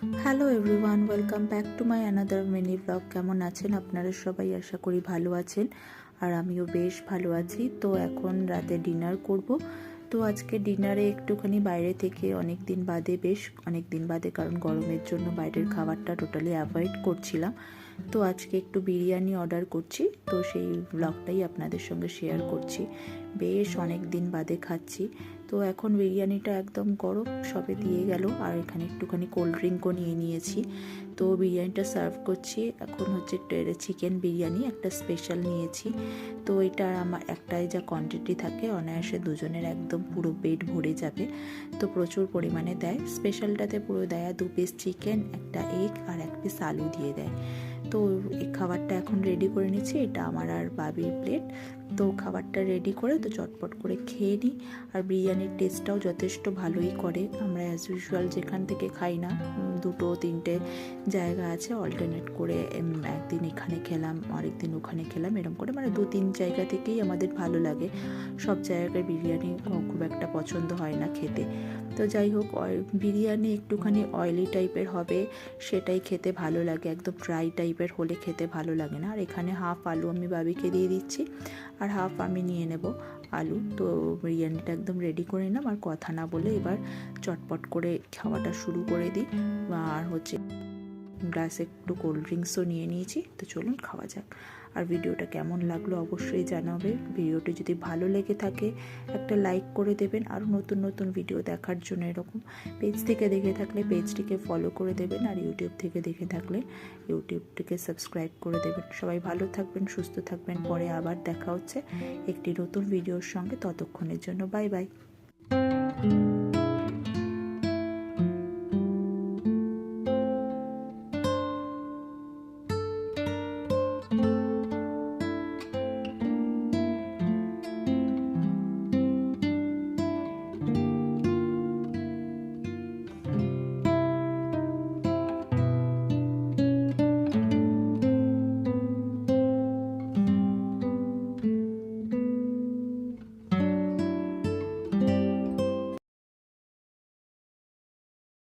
Hello everyone welcome back to my another mini blog কেমন আছেন আপনারা সবাই? আশা করি ভালো আছেন। আর আমিও বেশ ভালো আছি। তো এখন রাতে ডিনার করব। তো আজকে ডিনারে একটুখানি বাইরে থেকে অনেক দিন বাদে বেশ অনেক দিন বাদে কারণ গরমের জন্য বাইরের খাবারটা টোটালি অ্যাভয়েড করছিলাম। তো আজকে একটু বিরিয়ানি অর্ডার করছি, তো সেই ব্লগটাই আপনাদের সঙ্গে শেয়ার করছি। বেশ অনেক দিন বাদে খাচ্ছি, তো এখন বিরিয়ানিটা একদম গরম সবে দিয়ে গেল, আর এখানে একটুখানি কোল্ড ড্রিঙ্কও নিয়ে নিয়েছি। তো বিরিয়ানিটা সার্ভ করছি, এখন হচ্ছে চিকেন বিরিয়ানি একটা স্পেশাল নিয়েছি। তো এটা আমার একটাই যা কোয়ান্টিটি থাকে, অনায়াসে দুজনের একদম পুরো পেট ভরে যাবে। তো প্রচুর পরিমাণে দেয় স্পেশালটাতে পুরো দেয়া দু পিস চিকেন একটা এগ আর এক পিস আলু দিয়ে দেয়। তো এই খাবারটা এখন রেডি করে নিচ্ছি। এটা আমার আর বাবির প্লেট তো খাবারটা রেডি করে তো চটপট করে খেয়ে নিই। আর বিরিয়ানির টেস্টটাও যথেষ্ট ভালোই করে। আমরা অ্যাজ ইউজুয়াল যেখান থেকে খাই না দুটো, তিনটে জায়গা আছে। অল্টারনেট করে একদিন এখানে খেলাম, আরেকদিন ওখানে খেলাম। এরকম করে মানে দু তিন জায়গা থেকেই আমাদের ভালো লাগে। সব জায়গায় বিরিয়ানি একটা পছন্দ হয় না খেতে। তো যাই হোক বিরিয়ানি একটুখানি অয়েলি টাইপের হবে, সেটাই খেতে ভালো লাগে। একদম ড্রাই টাইপের হলে খেতে ভালো লাগে না। আর এখানে হাফ আলু আমি বাবিকে দিয়ে দিচ্ছি, আর হাফ আমি নিয়ে নেব আলু। তো বিরিয়ানিটা একদম রেডি করে নিলাম। আর কথা না বলে এবার চটপট করে খাওয়াটা শুরু করে দিই। আর হচ্ছে গ্লাসে একটু কোল্ড ড্রিঙ্কসও নিয়ে নিয়েছি, তো চলুন খাওয়া যাক। আর ভিডিওটা কেমন লাগল অবশ্যই জানাবে। ভিডিওটি যদি ভালো লেগে থাকে, একটা লাইক করে দেবেন। আরও নতুন নতুন ভিডিও দেখার জন্য এরকম পেজ থেকে দেখে থাকলে পেজটিকে ফলো করে দেবেন আর ইউটিউব থেকে দেখে থাকলে ইউটিউবটিকে সাবস্ক্রাইব করে দেবেন। সবাই ভালো থাকবেন, সুস্থ থাকবেন। পরে আবার দেখা হচ্ছে একটি নতুন ভিডিওর সঙ্গে। ততক্ষণের জন্য বাই বাই।